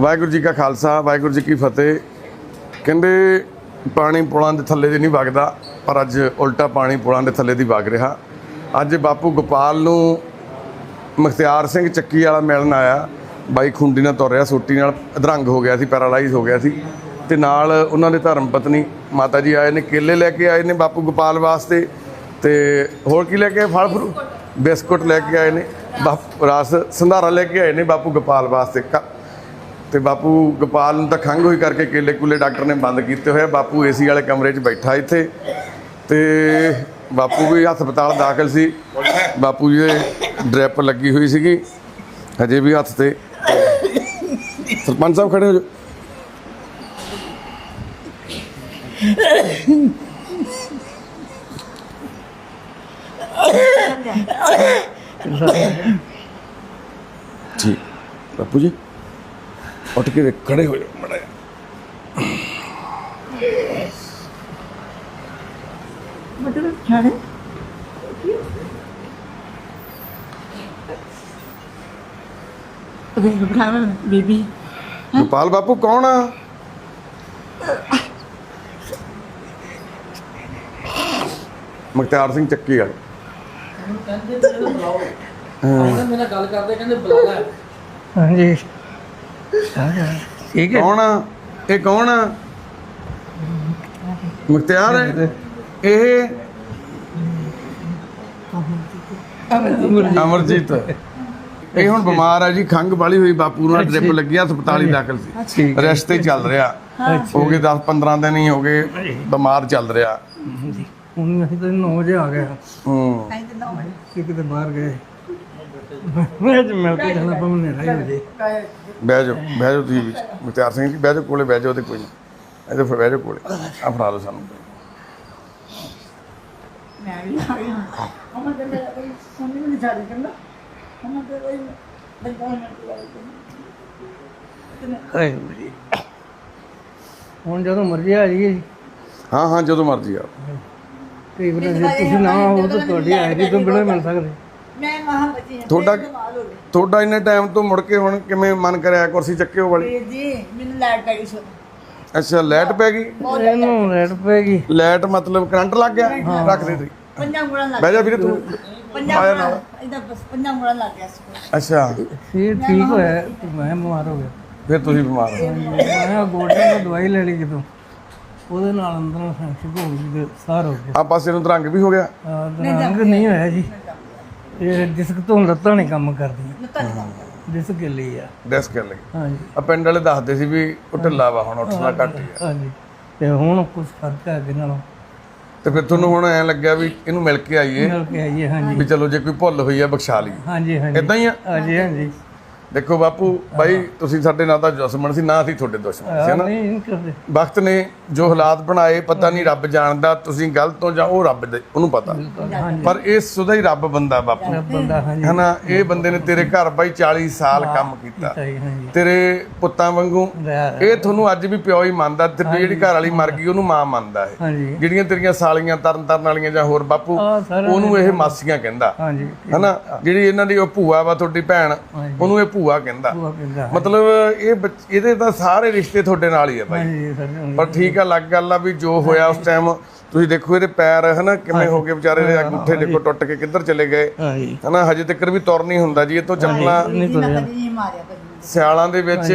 ਵਾਹਿਗੁਰੂ ਜੀ ਕਾ ਖਾਲਸਾ, ਵਾਹਿਗੁਰੂ ਜੀ ਕੀ ਫਤਿਹ। ਕਹਿੰਦੇ ਪਾਣੀ ਪੁਲਾਂ ਦੇ ਥੱਲੇ ਦੀ ਨਹੀਂ ਵਗਦਾ, ਪਰ ਅੱਜ ਉਲਟਾ ਪਾਣੀ ਪੁਲਾਂ ਦੇ ਥੱਲੇ ਦੀ ਵਗ ਰਿਹਾ। ਅੱਜ ਬਾਪੂ ਗੋਪਾਲ ਨੂੰ ਮੁਖਤਿਆਰ ਸਿੰਘ ਚੱਕੀ ਵਾਲਾ ਮਿਲਣ ਆਇਆ। ਬਾਈ ਖੁੰਡੀ ਨਾਲ ਤੁਰ ਰਿਹਾ, ਸੋਟੀ ਨਾਲ ਅਧਰੰਗ ਹੋ ਗਿਆ ਸੀ, ਪੈਰਾਲਾਈਜ਼ ਹੋ ਗਿਆ ਸੀ। ਤੇ ਨਾਲ ਉਹਨਾਂ ਦੇ ਧਰਮ ਪਤਨੀ ਮਾਤਾ ਜੀ ਆਏ ਨੇ, ਕੇਲੇ ਲੈ ਕੇ ਆਏ ਨੇ ਬਾਪੂ ਗੋਪਾਲ ਵਾਸਤੇ। ਤੇ ਹੋਰ ਕੀ ਲੈ ਕੇ ਆਏ? ਫਲ ਫਰੂ ਬਿਸਕੁਟ ਲੈ ਕੇ ਆਏ ਨੇ, ਬਾਪੂ ਰਸ ਸੰਧਾਰਾ ਲੈ ਕੇ ਆਏ ਨੇ ਬਾਪੂ ਗੋਪਾਲ ਵਾਸਤੇ। ਕ- ਤੇ ਬਾਪੂ ਗੋਪਾਲ ਨੂੰ ਤਾਂ ਖੰਘ ਹੋਈ ਕਰਕੇ ਕੇਲੇ ਕੂਲੇ ਡਾਕਟਰ ਨੇ ਬੰਦ ਕੀਤੇ ਹੋਏ ਬਾਪੂ ਏਸੀ ਵਾਲੇ ਕਮਰੇ 'ਚ ਬੈਠਾ ਇੱਥੇ ਤੇ ਬਾਪੂ ਵੀ ਹਸਪਤਾਲ ਦਾਖਲ ਸੀ। ਬਾਪੂ ਜੀ ਦੇ ਡ੍ਰਿਪ ਲੱਗੀ ਹੋਈ ਸੀਗੀ ਹਜੇ ਵੀ ਹੱਥ ਤੇ। ਸਰਪੰਚ ਸਾਹਿਬ ਖੜੇ ਹੋ ਜਾਓ। ਜੀ ਬਾਪੂ ਜੀ। ਉੱਠ ਕੇ ਖੜੇ ਹੋ ਜਾਓ ਮੜਾ ਮਤਲਬ ਛਾੜੇ ਅਬੇ ਬਖਾਵਾ ਬੀਬੀ। ਗੋਪਾਲ ਬਾਪੂ ਕੌਣ ਆ? ਮੁਖਤਿਆਰ ਸਿੰਘ ਚੱਕੀ ਵਾਲੇ। ਕਹਿੰਦੇ ਮੇਰੇ ਨਾਲ ਗੱਲ ਕਰਦੇ ਕਹਿੰਦੇ ਬੁਲਾ ਲੈ। ਹਾਂਜੀ। ਠੀਕ ਹੈ ਕੌਣ ਆ? ਇਹ ਕੌਣ ਆ? ਮੁਖਤਿਆਰ ਹੈ? ਇਹ? ਅਮਰਜੀਤ। ਇਹ ਹੁਣ ਬਿਮਾਰ ਆ ਜੀ ਖੰਗ ਵਾਲੀ ਹੋਈ ਬਾਪੂ ਨੂੰ ਡ੍ਰਿਪ ਲੱਗਿਆ ਹਸਪਤਾਲ ਹੀ ਦਾਖਲ ਸੀ। ਰੈਸਟ ਤੇ ਚੱਲ ਰਿਹਾ। ਹੋ ਗਏ 10 15 ਦਿਨ ਹੀ ਹੋ ਗਏ ਬਿਮਾਰ ਚੱਲ ਰਿਹਾ। ਜੀ ਹੁਣ ਅਸੀਂ ਤਾਂ 9 ਵਜੇ ਆ ਗਏ ਹੂੰ। ਕਿ ਕਿਤੇ ਬਾਹਰ ਗਏ। ਮੈਂ ਮਿਲ ਕੇ ਜਾਣਾ ਪਊ ਨੇਰਾ ਹੀ ਹੋ ਜੇ ਬਹਿ ਜਾਓ ਬਹਿ ਜਾਓ ਤੁਸੀਂ ਮੁਖਤਿਆਰ ਸਿੰਘ ਜੀ ਬਹਿ ਜਾਓ ਕੋਲੇ ਬਹਿ ਜਾਓ ਤੇ ਕੋਈ ਨਹੀਂ ਇਹਦੇ ਫਿਰ ਬਹਿ ਜਾਓ ਕੋਲੇ ਆ ਫੜਾ ਦਿਓ ਸਾਨੂੰ। ਮੈਂ ਵੀ ਆ ਗਈ ਹਾਂ। ਅਮਰ ਦੇ ਮੇਰਾ ਕੋਈ ਸੁਣ ਨਹੀਂ ਛੱਡ ਕਹਿੰਦਾ। ਅਮਰ ਦੇ ਕੋਈ ਬੰਦਾ ਨਾ ਹਾਏ ਮੇਰੀ। ਹੁਣ ਜਦੋਂ ਮਰਜ਼ੀ ਆ ਜੀ ਹਾਂ ਹਾਂ ਜਦੋਂ ਮਰਜ਼ੀ ਆ। ਕਈ ਵਾਰ ਜੇ ਤੁਸੀਂ ਨਾ ਹੋ ਤਾਂ ਤੁਹਾਡੀ ਆਈਡੀ ਤੋਂ ਬਿਨਾਂ ਮਿਲ ਸਕਦੇ। ਮੈਂ ਮਹਾ ਬਚੀ ਹਾਂ ਤੁਹਾਡਾ ਗਈ ਤੁਹਾਡਾ ਇੰਨੇ ਟਾਈਮ ਤੋਂ ਮੁੜ ਕੇ ਹੁਣ ਕਿਵੇਂ ਮਨ ਕਰਿਆ ਕੁਰਸੀ ਚੱਕਿਓ ਵਾਲੀ? ਵੀਰ ਜੀ ਮੈਨੂੰ ਲਾਈਟ ਪੈ ਗਈ ਸੋ। ਅੱਛਾ ਲਾਈਟ ਪੈ ਗਈ? ਇਹਨੂੰ ਰੈਡ ਪੈਗੀ ਲਾਈਟ ਮਤਲਬ ਕਰੰਟ ਲੱਗ ਗਿਆ? ਰੱਖ ਦੇ ਤੁਸੀਂ ਪੰਜਾਂ ਗੁਣਾ ਲੱਗ ਬਹਿ ਜਾ ਵੀਰੇ ਤੂੰ। ਪੰਜਾਂ ਆਇਆ ਗੁਣਾ ਨਾਲ। ਇਹਦਾ ਬਸ ਪੰਜਾਂ ਗੁਣਾ ਲੱਗ ਗਿਆ ਸੀ। ਅੱਛਾ। ਇਹ ਠੀਕ ਹੋਇਆ ਤੇ ਮੈਂ ਬਿਮਾਰ ਹੋ ਗਿਆ। ਫਿਰ ਤੁਸੀਂ ਬਿਮਾਰ ਹੋ ਮੈਂ ਗੋਡਿਆਂ ਦੀ ਦਵਾਈ ਲੈ ਲਈ ਕਿਤੋਂ। ਉਹਦੇ ਨਾਲ ਅੰਦਰੋਂ ਸੈਂਸਿਕ ਹੋ ਗਈ ਤੇ ਸਾਰ ਹੋ ਗਿਆ ਆ ਪਾਸੇ ਨੂੰ ਤਰੰਗ ਵੀ ਹੋ ਗਿਆ। ਆਹ, ਰੰਗ ਨਹੀਂ ਹੋਇਆ ਜੀ। ਇਹ ਡਿਸਕ ਤੋਂ ਲੱਤਾਂ ਨਹੀਂ ਕੰਮ ਕਰਦੀਆਂ। ਲੱਤਾਂ ਨਹੀਂ ਕੰਮ ਡਿਸਕ ਗਿੱਲੀ ਆ। ਡੈਸਕ ਲਈ ਹਾਂਜੀ। ਆ ਪਿੰਡ ਵਾਲੇ ਦੱਸਦੇ ਸੀ ਵੀ ਉਹ ਢਿੱਲਾ ਵਾ ਹੁਣ ਉੱਠਣਾ ਘੱਟ ਹੀ ਆ। ਹਾਂਜੀ। ਤੇ ਹੁਣ ਕੁਝ ਫ਼ਰਕ ਹੈ ਅੱਗੇ ਨਾਲੋਂ। ਤੇ ਫਿਰ ਤੁਹਾਨੂੰ ਹੁਣ ਐ ਲੱਗਿਆ ਵੀ ਇਹਨੂੰ ਮਿਲ ਕੇ ਆਈਏ ਮਿਲ ਕੇ ਆਈਏ ਹਾਂਜੀ। ਵੀ ਚਲੋ ਜੇ ਕੋਈ ਭੁੱਲ ਹੋਈ ਆ ਬਖਸ਼ਾ ਲਈ ਹਾਂਜੀ ਹਾਂਜੀ। ਇਦਾਂ ਹੀ ਆ? ਹਾਂਜੀ ਹਾਂਜੀ। ਦੇਖੋ ਬਾਪੂ ਬਾਈ ਤੁਸੀਂ ਸਾਡੇ ਨਾਲ ਤਾਂ ਦੁਸ਼ਮਣ ਸੀ ਨਾ ਅਸੀਂ ਤੁਹਾਡੇ ਦੁਸ਼ਮਣ ਸੀ ਹਨਾ? ਨਹੀਂ ਨਹੀਂ ਕਰਦੇ। ਵਕਤ ਨੇ ਜੋ ਹਾਲਾਤ ਬਣਾਏ ਪਤਾ ਨਹੀਂ ਰੱਬ ਜਾਣਦਾ ਤੁਸੀਂ ਗਲਤ ਤੋਂ ਜਾਂ ਉਹ ਰੱਬ ਦੇ ਉਹਨੂੰ ਪਤਾ। ਪਰ ਇਹ ਸੁਦਾ ਹੀ ਰੱਬ ਬੰਦਾ ਬਾਪੂ। ਬੰਦਾ ਹਾਂਜੀ। ਹਨਾ ਇਹ ਬੰਦੇ ਨੇ ਤੇਰੇ ਘਰ ਬਾਈ 40 ਸਾਲ ਕੰਮ ਕੀਤਾ। ਤੇਰੇ ਪੁੱਤਾਂ ਵਾਂਗੂ। ਇਹ ਤੁਹਾਨੂੰ ਅੱਜ ਵੀ ਪਿਓ ਹੀ ਮੰਨਦਾ ਤੇ ਜਿਹੜੀ ਘਰ ਵਾਲੀ ਮਰ ਗਈ ਉਹਨੂੰ ਮਾਂ ਮੰਨਦਾ ਹੈ ਜਿਹੜੀਆਂ ਤੇਰੀਆਂ ਸਾਲੀਆਂ ਤਰਨ ਤਰਨ ਵਾਲੀਆਂ ਜਾਂ ਹੋਰ ਬਾਪੂ ਉਹਨੂੰ ਇਹ ਮਾਸੀਆਂ ਕਹਿੰਦਾ। ਹਨਾ ਜਿਹੜੀ ਇਹਨਾਂ ਦੀ ਉਹ ਭੂਆ ਵਾ ਤੁਹਾਡੀ ਭੈਣ ਉਹਨੂੰ ਇਹ ਭੂਆ ਕਹਿੰਦਾ। ਮਤਲਬ ਇਹ ਬੱਚ- ਇਹਦੇ ਤਾਂ ਸਾਰੇ ਰਿਸ਼ਤੇ ਤੁਹਾਡੇ ਨਾਲ ਹੀ ਆ ਹਾਂਜੀ ਹਾਂਜੀ। ਪਰ ਠੀਕ ਆ ਲੱਗ ਗੱਲ ਆ ਵੀ ਜੋ ਹੋਇਆ ਉਸ ਟਾਈਮ ਤੁਸੀਂ ਦੇਖੋ ਇਹਦੇ ਪੈਰ ਹਨਾ ਕਿਵੇਂ ਹੋ ਗਏ ਵਿਚਾਰੇ ਦੇ ਅੰਗੂਠੇ ਦੇਖੋ ਟੁੱਟ ਕੇ ਕਿੱਧਰ ਚਲੇ ਗਏ। ਹਾਂਜੀ। ਹਨਾ ਹਜੇ ਤੱਕ ਵੀ ਤੁਰ ਨਹੀਂ ਹੁੰਦਾ ਜੀ ਇਹ ਤੋਂ ਚੱਪਲਾਂ ਸਿਆਲਾਂ ਦੇ ਵਿੱਚ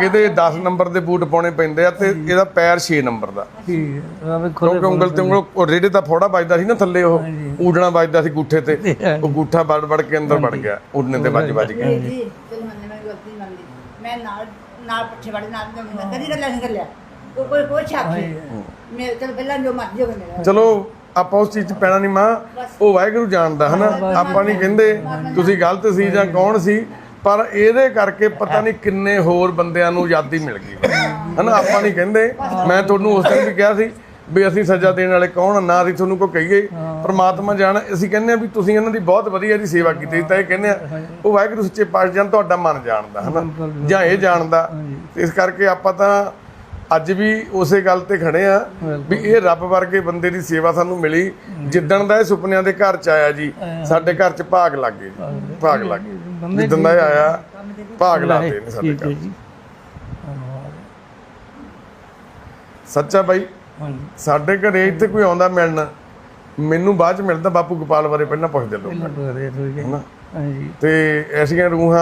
ਇਹਦੇ 10 ਨੰਬਰ ਦੇ ਬੂਟ ਪਾਉਣੇ ਪੈਂਦੇ ਆ ਤੇ ਇਹਦਾ ਪੈਰ 6 ਨੰਬਰ ਦਾ। ਕਿਉਂਕਿ ਉਂਗਲ ਤੇ ਉਂਗਲ ਉਹ ਰੇੜੇ ਦਾ ਫੋੜਾ ਵੱਜਦਾ ਸੀ ਨਾ ਥੱਲੇ ਉਹ ਊੜਣਾ ਵੱਜਦਾ ਸੀ ਗੁੱਠੇ ਤੇ ਉਹ ਗੁੱਠਾ ਵੜ ਵੜ ਕੇ ਅੰਦਰ ਵੜ ਗਿਆ ਉੜਨੇ ਤੇ ਵੱਜ ਵੱਜ ਗਿਆ ਜੀ ਚਲ ਮੰਨੇ ਮੈਂ ਗਲਤੀ ਮੰਨ ਲਈ। ਮੈਂ ਨਾਲ ਨਾਲ ਪਿੱਛੇ ਵੜੇ ਨਾਲ ਕਦੀ ਗੱਲਾਂ ਨਹੀਂ ਕਰਿਆ ਕੋਈ ਕੋਈ ਕੋਈ ਛਾਪੀ ਚਲ ਪਹਿਲਾਂ ਜੋ ਮਰਜ਼ੀ ਹੋਵੇ ਮੇਰਾ ਚਲੋ ਆਪਾਂ ਉਸ ਚੀਜ਼ 'ਚ ਪੈਣਾ ਨਹੀਂ ਮਾਂ। ਉਹ ਵਾਹਿਗੁਰੂ ਜਾਣਦਾ ਹਨਾ? ਆਪਾਂ ਨਹੀਂ ਕਹਿੰਦੇ ਤੁਸੀਂ ਗਲਤ ਸੀ ਜਾਂ ਕੌਣ ਸੀ ਪਰ ਇਹਦੇ ਕਰਕੇ ਪਤਾ ਨਹੀਂ ਕਿੰਨੇ ਹੋਰ ਬੰਦਿਆਂ ਨੂੰ ਆਜ਼ਾਦੀ ਮਿਲ ਗਈ। ਹਨਾ? ਆਪਾਂ ਨਹੀਂ ਕਹਿੰਦੇ। ਮੈਂ ਤੁਹਾਨੂੰ ਉਸ ਦਿਨ ਵੀ ਕਿਹਾ ਸੀ ਵੀ ਅਸੀਂ ਸਜ਼ਾ ਦੇਣ ਵਾਲੇ ਕੌਣ ਆ, ਨਾ ਅਸੀਂ ਤੁਹਾਨੂੰ ਕੋ ਕਹੀਏ। ਪ੍ਰਮਾਤਮਾ ਜਾਣ ਅਸੀਂ ਕਹਿੰਦੇ ਆ ਵੀ ਤੁਸੀਂ ਇਹਨਾਂ ਦੀ ਬਹੁਤ ਵਧੀਆ ਦੀ ਸੇਵਾ ਕੀਤੀ ਤਾਂ ਇਹ ਕਹਿੰਦੇ ਆ ਉਹ ਵਾਹਿਗੁਰੂ ਸੱਚੇ ਪਾਤਸ਼ਾਹ ਤੁਹਾਡਾ ਮਨ ਜਾਣਦਾ ਹਨਾ? ਜਾਂ ਇਹ ਜਾਣਦਾ। ਇਸ ਕਰਕੇ ਆਪਾਂ ਤਾਂ ਅੱਜ ਵੀ ਉਸੇ ਗੱਲ ਤੇ ਖੜੇ ਆ ਵੀ ਇਹ ਰੱਬ ਵਰਗੇ ਬੰਦੇ ਦੀ ਸੇਵਾ ਸਾਨੂੰ ਮਿਲੀ ਜਿੱਦਣ ਦਾ ਇਹ ਸੁਪਨਿਆਂ ਦੇ ਘਰ ਚ ਆਇਆ ਜੀ ਸਾਡੇ ਘਰ ਚ ਭਾਗ ਲੱਗ ਗਏ ਭਾਗ ਲੱਗ ਗਏ। ਬੰਦੇ ਜਿੱਦਾਂ ਦਾ ਆਇਆ ਭਾਗ ਲਾਤੇ ਨੇ ਸਾਡੇ ਘਰ। ਸੱਚਾ ਬਾਈ ਸਾਡੇ ਘਰੇ ਇੱਥੇ ਕੋਈ ਆਉਂਦਾ ਮਿਲਣ ਮੈਨੂੰ ਬਾਅਦ ਚ ਮਿਲਦਾ ਬਾਪੂ ਗੋਪਾਲ ਬਾਰੇ ਪਹਿਲਾਂ ਪੁੱਛਦੇ ਲੋਕ। ਹਾਂਜੀ। ਤੇ ਐਸੀਆਂ ਰੂਹਾਂ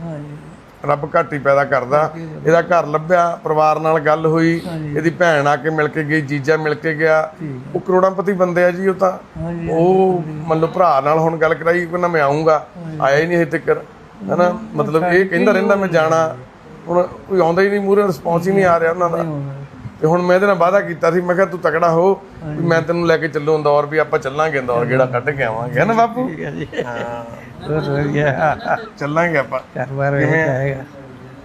ਹਾਂਜੀ। ਰੱਬ ਘੱਟ ਪੈਦਾ ਕਰਦਾ। ਇਹਦਾ ਘਰ ਲੱਭਿਆ ਪਰਿਵਾਰ ਨਾਲ ਗੱਲ ਹੋਈ। ਇਹਦੀ ਭੈਣ ਆ ਕੇ ਮਿਲ ਕੇ ਗਈ ਜੀਜਾ ਮਿਲ ਕੇ ਗਿਆ। ਉਹ ਕਰੋੜਾਂਪਤੀ ਬੰਦੇ ਆ ਜੀ ਉਹ ਤਾਂ। ਉਹ ਮੰਨ ਲਓ ਭਰਾ ਨਾਲ ਹੁਣ ਗੱਲ ਕਰਾਈ ਕਹਿੰਦਾ ਮੈਂ ਆਉਂਗਾ ਆਇਆ ਹੀ ਨਹੀਂ ਹਜੇ ਤੱਕ। ਹਨਾ? ਮਤਲਬ ਇਹ ਕਹਿੰਦਾ ਰਹਿੰਦਾ ਮੈਂ ਜਾਣਾ। ਹੁਣ। ਕੋਈ ਆਉਂਦਾ ਹੀ ਨਹੀਂ ਮੂਰੇ ਰਿਸਪੌਂਸ ਹੀ ਨਹੀਂ ਆ ਰਿਹਾ ਉਹਨਾਂ ਦਾ। ਤੇ ਹੁਣ ਮੈਂ ਇਹਦੇ ਨਾਲ ਵਾਅਦਾ ਕੀਤਾ ਸੀ ਮੈਂ ਕਿਹਾ ਤੂੰ ਤਕੜਾ ਹੋ ਵੀ ਮੈਂ ਤੈਨੂੰ ਲੈ ਕੇ ਚੱਲੂ ਇੰਦੌਰ ਵੀ ਆਪਾਂ ਚੱਲਾਂਗੇ ਇੰਦੌਰ ਗੇੜਾ ਕੱਢ ਕੇ ਆਵਾਂਗੇ ਹੈ ਨਾ ਬਾਪੂ? ਠੀਕ ਹੈ ਜੀ। ਬਹੁਤ ਵਧੀਆ। ਚੱਲਾਂਗੇ ਆਪਾਂ। ਕਾਰੋਬਾਰ ਹੋ ਜਾਏਗਾ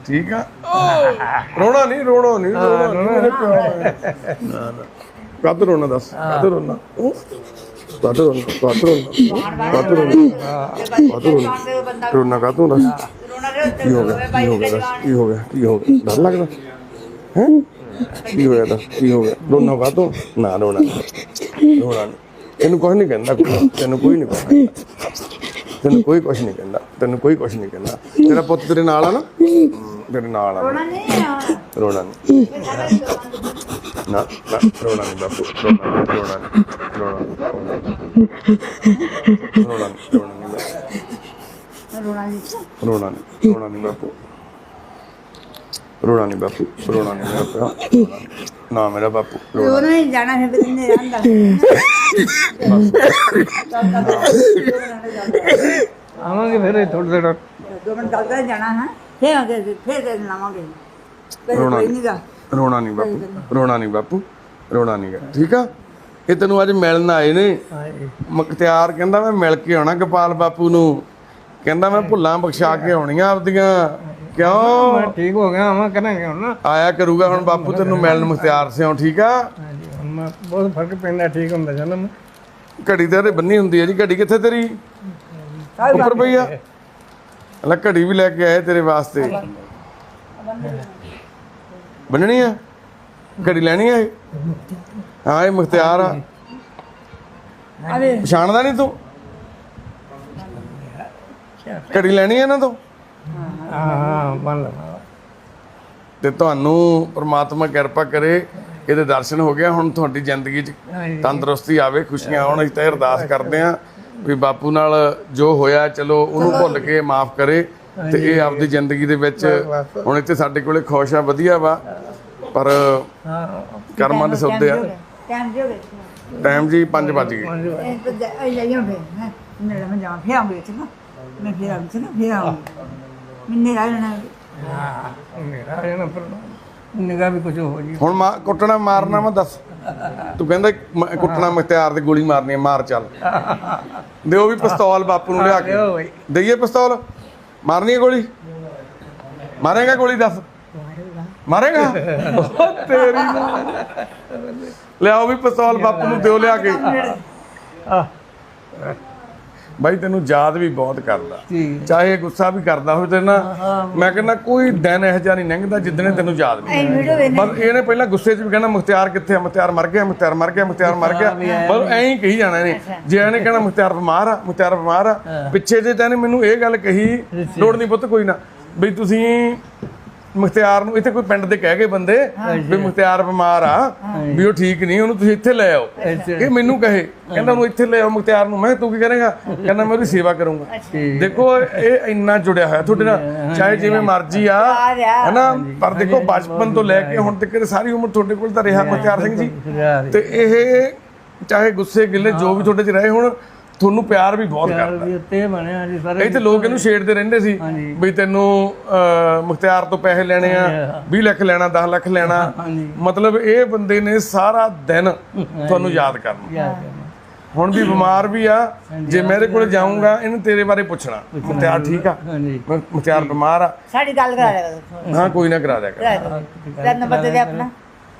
ਠੀਕ ਆ? ਰੋਣਾ ਨਹੀਂ ਰੋਣਾ ਨਹੀਂ ਰੋਣਾ ਨਹੀਂ ਮੇਰੇ ਪਿਓ ਨਾ ਨਾ। ਕਦ ਰੋਣਾ ਦੱਸ ਕਦ ਰੋਣਾ। ਕਦ ਰੋਣਾ ਕਦ ਰੋਣਾ ਕਦ ਰੋਣਾ ਬੰਦਾ ਰੋਣਾ। ਕਦ ਰੋਣਾ ਕੀ ਹੋ ਗਿਆ ਕੀ ਹੋ ਗਿਆ ਕੀ ਹੋ ਗਿਆ ਕੀ ਹੋ ਗਿਆ? ਡਰ ਲੱਗਦਾ। ਹੈ? ਕੀ ਹੋਇਆ ਦੱਸ? ਕੀ ਹੋ ਗਿਆ? ਰੋਣਾ ਤੂੰ ਨਾ ਰੋਣਾ। ਰੋਣਾ। ਤੈਨੂੰ ਕੁਝ ਨਹੀਂ ਕਹਿੰਦਾ ਕੋਈ, ਤੈਨੂੰ ਕੋਈ ਨਹੀਂ ਕਹਿੰਦਾ। ਤੈਨੂੰ ਕੋਈ ਕੁਝ ਨਹੀਂ ਕਹਿੰਦਾ। ਤੈਨੂੰ ਕੋਈ ਕੁਝ ਨਹੀਂ ਕਹਿੰਦਾ। ਤੇਰਾ ਪੁੱਤ ਤੇਰੇ ਨਾਲ ਆ ਨਾ? ਤੇਰੇ ਨਾਲ ਆ। ਰੋਣਾ ਨਹੀਂ ਰੋਣਾ ਨਹੀਂ। ਨਾ ਨਾ ਰੋਣਾ ਨਹੀਂ ਬਾਪੂ। ਰੋਣਾ ਰੋਣਾ ਰੋਣਾ ਰੋਣਾ ਰੋਣਾ ਨਹੀਂ। ਬਾਪੂ। ਰੋਣਾ ਨਹੀਂ। ਰੋਣਾ ਨਹੀਂ। ਰੋਣਾ ਨਹੀਂ ਬਾਪੂ। ਰੋਣਾ ਨਹੀਂ ਬਾਪੂ ਰੋਣਾ ਨਹੀਂ ਮੇਰਾ ਪਿਆ ਨੀ। ਮੇਰਾ ਬਾਪੂ ਰੋਣਾ ਰੋਣਾ ਨਹੀਂ ਜਾਣਾ ਫਿਰ ਕਿੰਨੇ ਰਹਿੰਦਾ। ਆਵਾਂਗੇ ਫਿਰ ਥੋੜਾ ਥੋੜਾ ਦੋ ਮਿੰਟ ਕਰ ਜਾਣਾ ਹੈ। ਫੇਰ ਆਗੇ ਫੇਰ ਦੇ ਲਾਵਾਂਗੇ। ਰੋਣਾ ਕੋਈ ਨੀ। ਨਹੀਂ ਗਾ ਰੋਣਾ ਨਹੀਂ ਬਾਪੂ ਰੋਣਾ ਨਹੀਂ ਬਾਪੂ ਰੋਣਾ ਨਹੀਂ ਗਾ। ਠੀਕ ਆ? ਇਹ ਤੈਨੂੰ ਅੱਜ ਮਿਲਣ ਆਏ ਨੇ। ਮੁਖਤਿਆਰ ਕਹਿੰਦਾ ਮੈਂ ਮਿਲ ਕੇ ਆਉਣਾ ਗੋਪਾਲ ਬਾਪੂ ਨੂੰ। ਕਹਿੰਦਾ ਮੈਂ ਭੁੱਲਾਂ ਬਖਸ਼ਾ ਕੇ ਆਉਣੀਆਂ ਆਪਦੀਆਂ। ਕਿਉਂ? ਮੈਂ ਠੀਕ ਹੋ ਗਿਆ ਆਵਾਂ ਕਰਾਂਗੇ ਹੁਣ ਨਾ। ਆਇਆ ਕਰੂਗਾ ਹੁਣ ਬਾਪੂ ਤੈਨੂੰ ਮਿਲਣ ਮੁਖਤਿਆਰ ਸਿਓ ਠੀਕ ਆ? ਹਾਂਜੀ ਹੁਣ ਮੈਂ ਬਹੁਤ ਫ਼ਰਕ ਪੈਂਦਾ ਠੀਕ ਹੁੰਦਾ ਮੈਂ। ਘੜੀ ਤੇ ਬੰਨੀ ਹੁੰਦੀ ਹੈ ਜੀ ਘੜੀ ਕਿੱਥੇ ਤੇਰੀ? ਉੱਪਰ ਪਈ ਆ। ਲੈ ਘੜੀ ਵੀ ਲੈ ਕੇ ਆਏ ਤੇਰੇ ਵਾਸਤੇ। ਬੰਨਣੀ ਆ? ਘੜੀ ਲੈਣੀ ਆ ਇਹ? ਹਾਂ ਇਹ ਮੁਖਤਿਆਰ ਆ। ਅਰੇ। ਪਛਾਣਦਾ ਨਹੀਂ ਤੂੰ? ਘੜੀ ਲੈਣੀ ਆ ਇਹਨਾਂ ਤੋਂ? ਹਾਂ ਲਵਾਂ। ਤੇ ਤੁਹਾਨੂੰ ਪ੍ਰਮਾਤਮਾ ਕਿਰਪਾ ਕਰੇ ਇਹਦੇ ਦਰਸ਼ਨ ਹੋ ਗਿਆ ਹੁਣ ਤੁਹਾਡੀ ਜ਼ਿੰਦਗੀ 'ਚ ਤੰਦਰੁਸਤੀ ਆਵੇ ਖੁਸ਼ੀਆਂ ਆਉਣ ਅਸੀਂ ਤਾਂ ਅਰਦਾਸ ਕਰਦੇ ਆ ਵੀ ਬਾਪੂ ਨਾਲ ਜੋ ਹੋਇਆ ਚਲੋ ਉਹਨੂੰ ਭੁੱਲ ਕੇ ਮਾਫ ਕਰੇ ਤੇ ਇਹ ਆਪਦੀ ਜ਼ਿੰਦਗੀ ਦੇ ਵਿੱਚ ਹੁਣ ਇੱਥੇ ਸਾਡੇ ਕੋਲੇ ਖੁਸ਼ ਆ ਵਧੀਆ ਵਾ ਪਰ ਹਾਂ। ਕਰਮਾਂ ਦੇ ਸੌਦੇ ਆ। ਟਾਈਮ ਜੀ 5 ਵੱਜ ਗਏ। ਇਹ ਤਾਂ ਜਾ- ਫੇਰ। ਮੇਰਾ ਮੈਂ ਜਾਵਾਂ ਫੇਰ ਆਉਂਗੀ ਚੰਗਾ ਮੈਂ ਫੇਰ ਆਉਂਗੀ ਚੰਗਾ ਫੇਰ ਆਉਂਗੀ ਮੈਨੇ ਰਹਿ ਜਾਣਾ। ਹਾਂ ਮੇਰਾ ਇਹ ਨਾ ਪਰ ਨਿਗਾਹ ਵੀ ਕੁਝ ਹੋ ਜੀ ਹੁਣ ਮਾ ਕੁੱਟਣਾ ਮਾਰਨਾ ਮੈਂ ਦੱਸ। ਤੂੰ ਕਹਿੰਦਾ ਮ- ਕੁੱਟਣਾ ਮੁਖਤਿਆਰ ਦੀ ਗੋਲੀ ਮਾਰਨੀ ਆ ਮਾਰ ਚੱਲ। ਦਿਓ ਵੀ ਪਿਸਤੌਲ ਬਾਪੂ ਨੂੰ ਲਿਆ ਕੇ। ਦਿਓ ਬਈ। ਦਈਏ ਪਿਸਤੌਲ? ਮਾਰਨੀ ਹੈ ਗੋਲੀ? ਮਾਰੇਗਾ ਗੋਲੀ ਦੱਸ? ਮਾਰੇਗਾ। ਉਹ ਤੇਰੀ ਮਾਂ। ਲਿਆਓ ਵੀ ਪਿਸਤੌਲ ਬਾਪੂ ਨੂੰ ਦਿਓ ਲਿਆ ਕੇ। ਆ ਬਾਈ ਤੈਨੂੰ ਯਾਦ ਵੀ ਬਹੁਤ ਕਰਦਾ। ਚਾਹੇ ਗੁੱਸਾ ਵੀ ਕਰਦਾ ਹੋਵੇ ਤੇ ਨਾ ਮੈਂ ਕਹਿੰਦਾ ਕੋਈ ਦਿਨ ਇਹੋ ਜਿਹਾ ਨਹੀਂ ਲੰਘਦਾ ਜਿੱਦਣੇ ਤੈਨੂੰ ਯਾਦ ਨਹੀਂ ਵੇ ਬਸ ਇਹਨੇ ਪਹਿਲਾਂ ਗੁੱਸੇ 'ਚ ਵੀ ਕਹਿਣਾ ਮੁਖਤਿਆਰ ਕਿੱਥੇ ਆ? ਮੁਖਤਿਆਰ ਮਰ ਗਿਆ ਮੁਖਤਿਆਰ ਮਰ ਗਿਆ ਮੁਖਤਿਆਰ ਮਰ ਗਿਆ। ਬਸ ਐਂ ਹੀ ਕਹੀ ਜਾਣਾ ਇਹਨੇ। ਜੇ ਇਹਨੇ ਕਹਿਣਾ ਮੁਖਤਿਆਰ ਬਿਮਾਰ ਆ ਮੁਖਤਿਆਰ ਬਿਮਾਰ ਆ ਪਿੱਛੇ ਜੇ ਤਾਂ ਇਹਨੇ ਮੈਨੂੰ ਇਹ ਗੱਲ ਕਹੀ ਲੋੜ ਨਹੀਂ ਪੁੱਤ ਕੋਈ ਨਾ। ਵੀ ਤੁਸੀਂ ਮੁਖਤਿਆਰ ਨੂੰ ਇੱਥੇ ਕੋਈ ਪਿੰਡ ਦੇ ਕਹਿ ਗਏ ਬੰਦੇ ਵੀ ਮੁਖਤਿਆਰ ਬਿਮਾਰ ਆ ਵੀ ਉਹ ਠੀਕ ਨਹੀਂ ਉਹਨੂੰ ਤੁਸੀਂ ਇੱਥੇ ਲੈ ਆਓ। ਇਹ ਮੈਨੂੰ ਕਹੇ ਕਹਿੰਦਾ ਉਹਨੂੰ ਇੱਥੇ ਲੈ ਆਓ ਮੁਖਤਿਆਰ ਨੂੰ। ਮੈਂ ਤੂੰ ਕੀ ਕਰੇਗਾ? ਕਹਿੰਦਾ ਮੈਂ ਉਹਦੀ ਸੇਵਾ ਕਰੂੰਗਾ। ਦੇਖੋ ਇਹ ਇੰਨਾ ਜੁੜਿਆ ਹੋਇਆ ਤੁਹਾਡੇ ਨਾਲ ਚਾਹੇ ਜਿਵੇਂ ਮਰਜ਼ੀ ਆ ਹਨਾ? ਪਰ ਦੇਖੋ ਬਚਪਨ ਤੋਂ ਲੈ ਕੇ ਹੁਣ ਤੱਕ ਸਾਰੀ ਉਮਰ ਤੁਹਾਡੇ ਕੋਲ ਤਾਂ ਰਿਹਾ ਮੁਖਤਿਆਰ ਸਿੰਘ ਜੀ। ਤੇ ਇਹ ਚਾਹੇ ਗੁੱਸੇ ਗਿੱਲੇ ਜੋ ਵੀ ਤੁਹਾਡੇ 'ਚ ਰਹੇ ਹੁਣ ਤੁਹਾਨੂੰ ਪਿਆਰ ਵੀ ਬਹੁਤ ਕਰਦਾ। ਵੀ ਉੱਤੇ ਬਣਿਆ ਜੀ ਸਾਰੇ ਇੱਥੇ ਲੋਕ ਇਹਨੂੰ ਛੇੜਦੇ ਰਹਿੰਦੇ ਸੀ। ਵੀ ਤੈਨੂੰ ਮੁਖਤਿਆਰ ਤੋਂ ਪੈਸੇ ਲੈਣੇ ਆ 20 ਲੱਖ ਲੈਣਾ 10 ਲੱਖ ਲੈਣਾ। ਹਾਂਜੀ। ਮਤਲਬ ਇਹ ਬੰਦੇ ਨੇ ਸਾਰਾ ਦਿਨ ਤੁਹਾਨੂੰ ਯਾਦ ਕਰਨਾ। ਹੁਣ ਵੀ ਬਿਮਾਰ ਵੀ ਆ ਜੇ ਮੇਰੇ ਕੋਲ ਜਾਊਂਗਾ ਇਹਨੂੰ ਤੇਰੇ ਬਾਰੇ ਪੁੱਛਣਾ। ਮੁਖਤਿਆਰ ਠੀਕ ਆ? ਮੁਖਤਿਆਰ ਬਿਮਾਰ ਆ। ਸਾਡੀ ਗੱਲ ਕਰਾ ਲਿਆ ਹਾਂ ਕੋਈ ਨਾ ਕਰਾ ਦਿਆ ਕਰ। ਨੰਬਰ ਦੇ ਦੇ ਆਪਣਾ।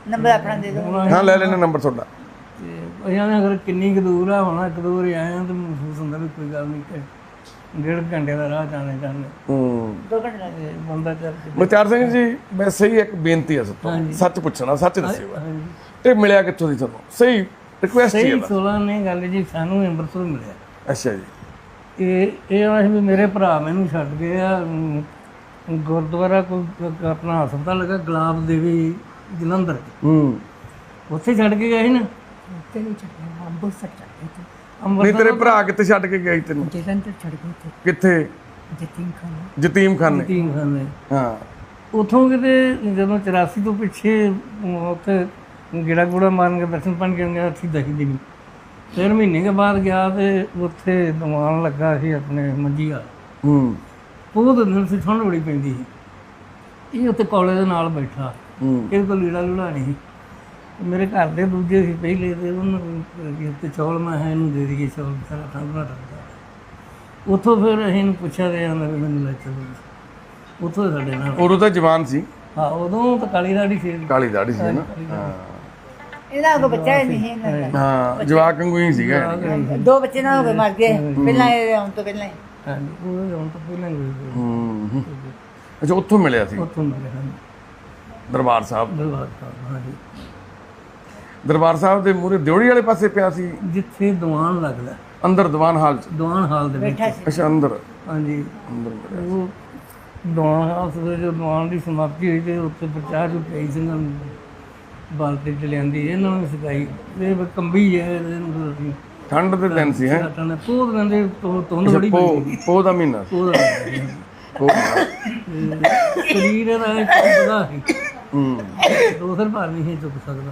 ਨੰਬਰ ਆਪਣਾ ਦੇ ਦਿਓ। ਹਾਂ ਲੈ ਲੈਣਾ ਨੰਬਰ ਤੁਹਾਡਾ। ਉਹਨਾਂ ਨੇ ਅਗਰ ਕਿੰਨੀ ਕੁ ਦੂਰ ਆ ਹੁਣ ਇੱਕ ਦੂਰ ਆਏ ਆ ਤੇ ਮਹਿਸੂਸ ਹੁੰਦਾ ਵੀ ਕੋਈ ਗੱਲ ਨਹੀਂ ਕਿ ਡੇਢ ਘੰਟੇ ਦਾ ਰਾਹ ਜਾਣੇ ਜਾਣੇ। ਹੂੰ। ਦੋ ਘੰਟੇ ਲੱਗ ਤੇ ਬੰਦਾ ਚੱਲ ਕੇ। ਮੁਖਤਿਆਰ ਸਿੰਘ ਜੀ ਵੈਸੇ ਹੀ ਇੱਕ ਬੇਨਤੀ ਹੈ ਸਭ ਤੋਂ ਸੱਚ ਪੁੱਛਣਾ ਸੱਚ ਦੱਸਿਓ। ਇਹ ਮਿਲਿਆ ਕਿੱਥੋਂ ਦੀ ਤੁਹਾਨੂੰ? ਸਹੀ ਰਿਕੁਐਸਟ ਹੀ ਸਹੀ। 16 ਨੇ। ਗੱਲ ਜੀ ਸਾਨੂੰ ਅੰਮ੍ਰਿਤਸਰ ਮਿਲਿਆ। ਅੱਛਾ ਜੀ। ਇਹ ਇਹ ਆ ਵੀ ਮੇਰੇ ਭਰਾ ਮੈਨੂੰ ਛੱਡ ਗਏ ਆ ਗੁਰਦੁਆਰਾ ਕੋਈ ਆਪਣਾ ਹਸਪਤਾਲ ਲੱਗਾ ਗੁਲਾਬ ਦੇਵੀ ਜਲੰਧਰ ਹੂੰ। ਉੱਥੇ ਛੱਡ ਕੇ ਗਏ ਸੀ ਨਾ। ਉੱਤੇ ਨਹੀਂ ਛੱਡਿਆ ਅੰਮ੍ਰਿਤਸਰ ਛੱਡ ਗਏ ਤੇ। ਨਹੀਂ ਤੇਰੇ ਭਰਾ ਕਿੱਥੇ ਛੱਡ ਕੇ ਗਏ ਤੈਨੂੰ? ਜਲੰਧਰ ਛੱਡ ਗਏ ਤੇ ਕਿੱਥੇ? ਯਤੀਮ ਖਾਨਾ ਯਤੀਮ ਖਾਨੇ ਤੀਨ ਖਾਨੇ ਹਾਂ। ਉਥੋਂ ਕਿਤੇ ਜਦੋਂ 84 ਤੋਂ ਪਿੱਛੇ ਉੱਥੇ ਗੇੜਾ ਗੂੜਾ ਮਾਰਨ ਕੇ ਦਰਸ਼ਨ ਪਾਣ ਕੇ ਗਿਆ ਸੀ ਦਹੀ ਦਿਨ ਫਿਰ ਮਹੀਨੇ ਕੇ ਬਾਅਦ ਗਿਆ ਤੇ ਉੱਥੇ ਦੀਵਾਨ ਲੱਗਾ ਸੀ ਆਪਣੇ ਮੰਜੀਆ। ਹੂੰ। ਉਹ ਦਿਨ ਸੀ ਠੰਡ ਬੜੀ ਪੈਂਦੀ ਸੀ। ਇਹ ਉੱਥੇ ਕਾਲਜ ਦੇ ਨਾਲ ਬੈਠਾ। ਹੂੰ। ਇਹਦੇ ਕੋਲ ਲੀੜਾ ਲੂੜਾ ਨਹੀਂ ਸੀ। ਮੇਰੇ ਘਰ ਦੇ ਦੂਜੇ ਸੀ ਪਹਿਲੇ ਤੇ ਉਹਨਾਂ ਨੂੰ ਤੇ ਚੌਲ ਮੈਂ ਹੈ ਇਹਨੂੰ ਦੇ ਦਈਏ ਚੌਲ ਸਾਰਾ ਠੰਡ ਬਣਾ ਦਿੰਦਾ ਉੱਥੋਂ ਫਿਰ ਅਸੀਂ ਇਹਨੂੰ ਪੁੱਛਿਆ ਤੇ ਵੀ ਮੈਨੂੰ ਲੈ ਚਲੋ ਉੱਥੋਂ ਸਾਡੇ ਨਾਲ। ਉਦੋਂ ਤਾਂ ਜਵਾਨ ਸੀ। ਹਾਂ ਉਦੋਂ ਤਾਂ ਕਾਲੀ ਦਾੜੀ ਸੀ। ਕਾਲੀ ਦਾੜੀ ਸੀ ਨਾ। ਹਾਂ। ਇਹਦਾ ਕੋਈ ਬੱਚਾ ਹੀ ਨਹੀਂ ਦਾ। ਹਾਂ। ਜਵਾਕ ਵਾਂਗੂ ਹੀ ਸੀਗਾ ਦੋ ਬੱਚੇ ਨਾਲ ਹੋ ਗਏ ਮਰ ਗਏ। ਪਹਿਲਾਂ ਇਹ ਆਉਣ ਤੋਂ ਪਹਿਲਾਂ ਹੀ। ਉਹ ਹੁਣ ਤਾਂ ਪਹਿਲਾਂ ਹੀ। ਹੂੰ ਹੂੰ। ਅੱਛਾ ਉੱਥੋਂ ਮਿਲਿਆ ਸੀ? ਉੱਥੋਂ ਮਿਲੇ ਹਨ ਦਰਬਾਰ ਸਾਹਿਬ। ਦਰਬਾਰ ਸਾਹਿਬ ਹਾਂਜੀ। ਦਰਬਾਰ ਸਾਹਿਬ ਦੇ ਮੂਹਰੇ ਦਿਉੜੀ ਵਾਲੇ ਪਾਸੇ ਪਿਆ ਸੀ? ਜਿੱਥੇ ਦੀਵਾਨ ਲੱਗਦਾ। ਅੰਦਰ ਦੀਵਾਨ ਹਾਲ ਚ? ਦੀਵਾਨ ਹਾਲ ਦੇ ਵਿੱਚ। ਬੈਠਾ ਸੀ। ਅੱਛਾ ਅੰਦਰ। ਹਾਂਜੀ। ਅੰਦਰ। ਉਹ ਦੀਵਾਨ ਹਾਲ ਦੇ ਜੋ ਦੀਵਾਨ ਦੀ ਸਮਾਪਤੀ ਹੋਈ ਤੇ ਉੱਥੇ ਪ੍ਰਚਾਰ ਜੋ ਪਈ ਸੀ ਨਾ। ਬਾਲਟੀ ਚ ਲਿਆਂਦੀ ਇਹਨਾਂ ਨੂੰ ਸਿਖਾਈ। ਇਹ ਵੀ ਕੰਬੀ ਹੈ ਇਹਨੂੰ ਅਸੀਂ ਠੰਡ ਦੇ ਦਿਨ ਸੀ ਹੈ? ਸਾਟਾਂ ਨੇ ਤੋਂ ਤੁੰਦ ਬੜੀ ਪੋ ਪੈਂਦੀ ਪੋ ਦਾ ਮਹੀਨਾ। ਸੀ। ਪੋਦ ਪੋਹ। ਸਰੀਰ ਦਾ ਇੱਕ ਚੁੱਕਦਾ ਸੀ। ਹੂੰ। ਦੋ ਸਿਰ ਭਾਰ ਨਹੀਂ ਸੀ ਚੁੱਕ ਸਕਦਾ।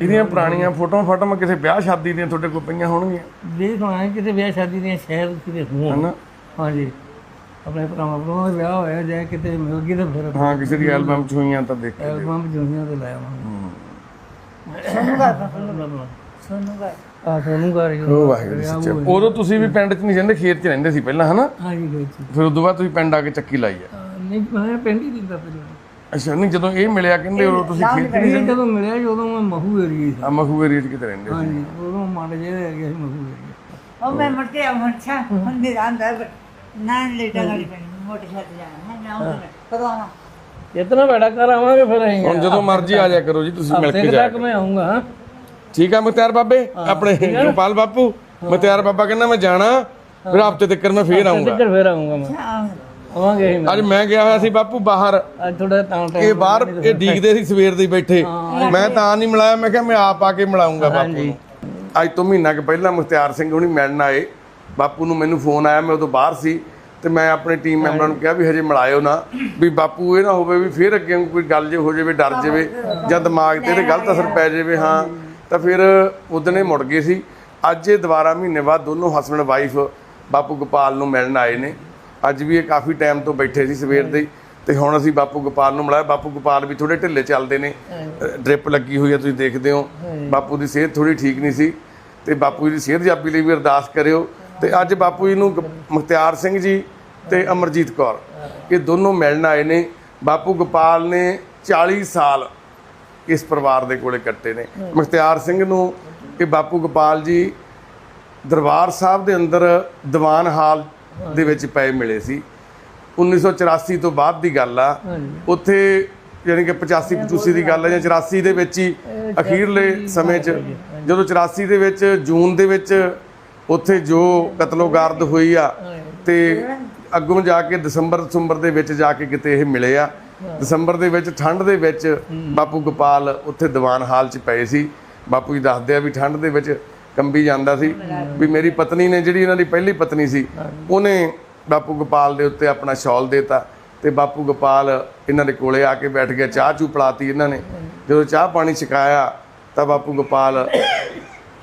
ਇਹਦੀਆਂ ਪੁਰਾਣੀਆਂ ਫੋਟੋਆਂ ਫਾਟੋਆਂ ਕਿਸੇ ਵਿਆਹ ਸ਼ਾਦੀ ਦੀਆਂ ਤੁਹਾਡੇ ਕੋਲ ਪਈਆਂ ਹੋਣਗੀਆਂ? ਦੇਖ ਆਏ ਕਿਤੇ ਵਿਆਹ ਸ਼ਾਦੀ ਦੀਆਂ ਸ਼ਹਿਰ ਕਿਤੇ ਹੋਣ। ਹਨਾ? ਹਾਂਜੀ। ਆਪਣੇ ਭਰਾਵਾਂ ਭਰਾਵਾਂ ਦਾ ਵਿਆਹ ਹੋਇਆ ਜਾਂ ਕਿਤੇ ਮਿਲ ਗਈ ਤਾਂ ਫਿਰ ਹਾਂ ਕਿਸੇ ਦੀ ਐਲਬਮ ਚ ਹੋਈਆਂ ਤਾਂ ਦੇਖ ਕੇ ਐਲਬਮ ਜੁਨੀਆਂ ਤੇ ਲਾਇਆ ਮੈਂ ਸੋਨੂੰ ਘਰ ਸੋਨੂੰ ਘਰ ਆ ਸੋਨੂੰ ਘਰ ਹੀ ਉਹ ਵਾਹਿਗੁਰੂ ਸੱਚੇ ਉਦੋਂ ਤੁਸੀਂ ਵੀ ਪਿੰਡ ਚ ਨਹੀਂ ਰਹਿੰਦੇ ਖੇਤ ਚ ਰਹਿੰਦੇ ਸੀ ਪਹਿਲਾਂ ਹਨਾ? ਹਾਂਜੀ ਸੀ ਫਿਰ ਉਦੋਂ ਬਾਅਦ ਤੁਸੀਂ ਪਿੰਡ ਆ ਕੇ ਚੱਕੀ ਲਾਈ ਆ। ਅਹ ਨਹੀਂ ਮੈਂ ਪਿੰਡ ਹੀ ਦਿੰਦਾ ਪਹਿਲਾਂ ਅੱਛਾ ਨਹੀਂ ਜਦੋਂ ਇਹ ਮਿਲਿਆ ਕਹਿੰਦੇ ਉਦੋਂ ਤੁਸੀਂ ਖੇਤ ਇਹ ਜਦੋਂ ਮਿਲਿਆ ਉਦੋਂ ਮੈਂ ਮਹੂ ਏਰੀਏ ਸੀ ਆ ਮਖੂ ਏਰੀਆ ਚ ਕਿਤੇ ਰਹਿੰਦੇ ਸੀ। ਹਾਂਜੀ ਉਦੋਂ ਮੰਡ ਜਿਹੜਾ ਏਰੀਆ ਸੀ ਮਹੂ ਏਰੀਆ ਉਹ ਮੈਂ ਮਰਤੇ ਆ ਮਰਛਾ ਹੁਣ ਦੇ ਅੰਦਰ ਨਾ ਲੇਟਾ ਗਾੜੀ ਪੈਣੀ ਮੋਟੇ ਛੱਤ ਜਾਣਾ ਹੈ ਨਾ ਉਹ ਕਦੋਂ ਆਵਾਂ? ਇਤਨਾ ਬੜਾ ਕਰ ਆਵਾਂਗੇ ਫਿਰ ਅਸੀਂ। ਹੁਣ ਜਦੋਂ ਮਰਜ਼ੀ ਆ ਜਾ ਕਰੋ ਜੀ ਤੁਸੀਂ ਮਿਲ ਕੇ ਹਫ਼ਤੇ ਕੁ ਜਾ ਤੱਕ ਮੈਂ ਆਉਂਗਾ ਠੀਕ ਆ ਮੁਖਤਿਆਰ ਬਾਬੇ ਆਪਣੇ ਗੋਪਾਲ ਬਾਪੂ ਮੁਖਤਿਆਰ ਬਾਬਾ ਕਹਿੰਦਾ ਮੈਂ ਜਾਣਾ ਫਿਰ ਹਫ਼ਤੇ ਤੱਕ ਮੈਂ ਫੇਰ ਆਉਂਗਾ। ਫਿਰ ਆਉਂਗਾ ਮੈਂ। ਆਵਾਂਗੇ ਅਸੀਂ ਅੱਜ ਮੈਂ ਗਿਆ ਹੋਇਆ ਸੀ ਬਾਪੂ ਬਾਹਰ। ਅੱਜ ਥੋੜਾ ਤਾਂ ਇਹ ਟਾਈਮ ਬਾਹਰ ਇਹ ਡੀਕਦੇ ਸੀ ਸਵੇਰ ਦੇ ਹੀ ਬੈਠੇ। ਮੈਂ ਤਾਂ ਨਹੀਂ ਮਿਲਾਇਆ ਮੈਂ ਕਿਹਾ ਮੈਂ ਆਪ ਆ ਕੇ ਮਿਲਾਉਂਗਾ ਬਾਪੂ ਨੂੰ। ਅੱਜ ਤੋਂ ਮਹੀਨਾ ਕੁ ਪਹਿਲਾਂ ਮੁਖਤਿਆਰ ਸਿੰਘ ਹੁਣੀ ਮਿਲਣ ਆਏ। ਬਾਪੂ ਨੂੰ ਮੈਨੂੰ ਫੋਨ ਆਇਆ ਮੈਂ ਉਦੋਂ ਬਾਹਰ ਸੀ ਤੇ ਮੈਂ ਆਪਣੇ ਟੀਮ ਮੈਂਬਰਾਂ ਨੂੰ ਕਿਹਾ ਵੀ ਹਜੇ ਮਿਲਾਇਓ ਨਾ ਵੀ ਬਾਪੂ ਇਹ ਨਾ ਹੋਵੇ ਵੀ ਫੇਰ ਅੱਗੇ ਕੋਈ ਗੱਲ ਜੇ ਹੋ ਜਾਵੇ ਡਰ ਜਾਵੇ ਜਾਂ ਦਿਮਾਗ ਤੇ ਇਹਦੇ ਗਲਤ ਅਸਰ ਪੈ ਜਾਵੇ ਹਾਂ। ਤਾਂ ਫਿਰ ਉਦਨੇ ਮੁੜ ਗਏ ਸੀ। ਅੱਜ ਇਹ ਦੁਬਾਰਾ ਮਹੀਨੇ ਬਾਅਦ ਦੋਨੋਂ ਹਸਬੰਡ ਵਾਈਫ ਬਾਪੂ ਗੋਪਾਲ ਨੂੰ ਮਿਲਣ ਆਏ ਨੇ। ਅੱਜ ਵੀ ਇਹ ਕਾਫੀ ਟਾਈਮ ਤੋਂ ਬੈਠੇ ਸੀ ਸਵੇਰ ਦੇ ਤੇ ਹੁਣ ਅਸੀਂ ਬਾਪੂ ਗੋਪਾਲ ਨੂੰ ਮਿਲਾਇਆ। ਬਾਪੂ ਗੋਪਾਲ ਵੀ ਥੋੜੇ ਢਿੱਲੇ ਚੱਲਦੇ ਨੇ। ਡ੍ਰਿਪ ਲੱਗੀ ਹੋਈ ਹੈ ਤੁਸੀਂ ਦੇਖਦੇ ਹੋ। ਬਾਪੂ ਦੀ ਸਿਹਤ ਥੋੜੀ ਠੀਕ ਨਹੀਂ ਸੀ। ਤੇ ਬਾਪੂ ਜੀ ਦੀ ਸਿਹਤ ਜਾਬੀ ਲਈ ਵੀ ਅਰਦਾਸ ਕਰਿਓ। ਤੇ ਅੱਜ ਬਾਪੂ ਜੀ ਨੂੰ ਮੁਖਤਿਆਰ ਸਿੰਘ ਜੀ ਤੇ ਅਮਰਜੀਤ ਕੌਰ। ਇਹ ਦੋਨੋਂ ਮਿਲਣ ਆਏ ਨੇ। ਬਾਪੂ ਗੋਪਾਲ ਨੇ 40 ਸਾਲ ਇਸ ਪਰਿਵਾਰ ਦੇ ਕੋਲੇ ਕੱਟੇ ਨੇ। ਮੁਖਤਿਆਰ ਸਿੰਘ ਨੂੰ ਇਹ ਬਾਪੂ ਗੋਪਾਲ ਜੀ ਦਰਬਾਰ ਸਾਹਿਬ ਦੇ ਅੰਦਰ ਦੀਵਾਨ ਹਾਲ ਦੇ ਵਿੱਚ ਪਏ ਮਿਲੇ ਸੀ। 1984 ਤੋਂ ਬਾਅਦ ਦੀ ਗੱਲ ਆ। ਉੱਥੇ ਯਾਨੀ ਕਿ 85 85 ਦੀ ਗੱਲ ਹੈ ਜਾਂ 84 ਦੇ ਵਿੱਚ ਹੀ ਅਖੀਰਲੇ ਸਮੇਂ 'ਚ ਜਦੋਂ 84 ਦੇ ਵਿੱਚ ਜੂਨ ਦੇ ਵਿੱਚ ਉੱਥੇ ਜੋ ਕਤਲੋਗਾਰਦ ਹੋਈ ਆ ਤੇ ਅੱਗੋਂ ਜਾ ਕੇ ਦਸੰਬਰ ਦਸੰਬਰ ਦੇ ਵਿੱਚ ਜਾ ਕੇ ਕਿਤੇ ਇਹ ਮਿਲੇ ਆ। ਦਸੰਬਰ ਦੇ ਵਿੱਚ ਠੰਡ ਦੇ ਵਿੱਚ ਬਾਪੂ ਗੋਪਾਲ ਉੱਥੇ ਦੀਵਾਨ ਹਾਲ 'ਚ ਪਏ ਸੀ। ਬਾਪੂ ਜੀ ਦੱਸਦੇ ਆ ਵੀ ਠੰਡ ਦੇ ਵਿੱਚ ਕੰਬੀ ਜਾਂਦਾ ਸੀ ਵੀ ਮੇਰੀ ਪਤਨੀ ਨੇ ਜਿਹੜੀ ਇਹਨਾਂ ਦੀ ਪਹਿਲੀ ਪਤਨੀ ਸੀ ਉਹਨੇ ਬਾਪੂ ਗੋਪਾਲ ਦੇ ਉੱਤੇ ਆਪਣਾ ਸ਼ਾਲ ਦੇਤਾ ਤੇ ਬਾਪੂ ਗੋਪਾਲ ਇਹਨਾਂ ਦੇ ਕੋਲੇ ਆ ਕੇ ਬੈਠ ਗਿਆ ਚਾਹ ਚੂ ਪਲਾਤੀ ਇਹਨਾਂ ਨੇ। ਜਦੋਂ ਚਾਹ ਪਾਣੀ ਛਕਾਇਆ ਤਾਂ ਬਾਪੂ ਗੋਪਾਲ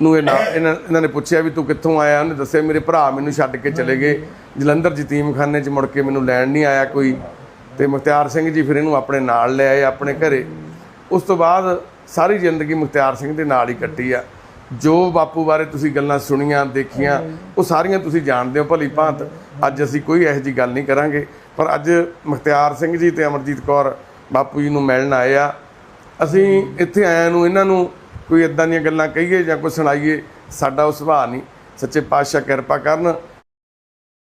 ਨੂੰ ਇਹ ਨਾ ਇਹਨਾਂ ਇਹਨਾਂ ਨੇ ਪੁੱਛਿਆ ਵੀ ਤੂੰ ਕਿੱਥੋਂ ਆਇਆ? ਉਹਨੇ ਦੱਸਿਆ ਮੇਰੇ ਭਰਾ ਮੈਨੂੰ ਛੱਡ ਕੇ ਚਲੇ ਗਏ। ਜਲੰਧਰ ਯਤੀਮਖਾਨੇ 'ਚ ਮੁੜ ਕੇ ਮੈਨੂੰ ਲੈਣ ਨਹੀਂ ਆਇਆ ਕੋਈ। ਤੇ ਮੁਖਤਿਆਰ ਸਿੰਘ ਜੀ ਫਿਰ ਇਹਨੂੰ ਆਪਣੇ ਨਾਲ ਲੈ ਆਏ ਆਪਣੇ ਘਰੇ। ਉਸ ਤੋਂ ਬਾਅਦ ਸਾਰੀ ਜ਼ਿੰਦਗੀ ਮੁਖਤਿਆਰ ਸਿੰਘ ਦੇ ਨਾਲ ਹੀ ਕੱਟੀ ਆ। ਜੋ ਬਾਪੂ ਬਾਰੇ ਤੁਸੀਂ ਗੱਲਾਂ ਸੁਣੀਆਂ, ਦੇਖੀਆਂ, ਉਹ ਸਾਰੀਆਂ ਤੁਸੀਂ ਜਾਣਦੇ ਹੋ, ਭਲੀ ਭਾਂਤ। ਅੱਜ ਅਸੀਂ ਕੋਈ ਇਹੋ ਜੀ ਗੱਲ ਨਹੀਂ ਕਰਾਂਗੇ। ਪਰ ਅੱਜ ਮੁਖਤਿਆਰ ਸਿੰਘ ਜੀ ਤੇ ਅਮਰਜੀਤ ਕੌਰ ਬਾਪੂ ਜੀ ਨੂੰ ਮਿਲਣ ਆਏ ਆ। ਅਸੀਂ ਇੱਥੇ ਆਇਆਂ ਨੂੰ ਇਹਨਾਂ ਨੂੰ ਕੋਈ ਇਦਾਂ ਦੀਆਂ ਗੱਲਾਂ ਕਹੀਏ ਜਾਂ ਕੋਈ ਸੁਣਾਈਏ, ਸਾਡਾ ਉਹ ਸੁਭਾਅ ਨਹੀਂ। ਸੱਚੇ ਪਾਤਸ਼ਾਹ ਕਿਰਪਾ ਕਰਨ।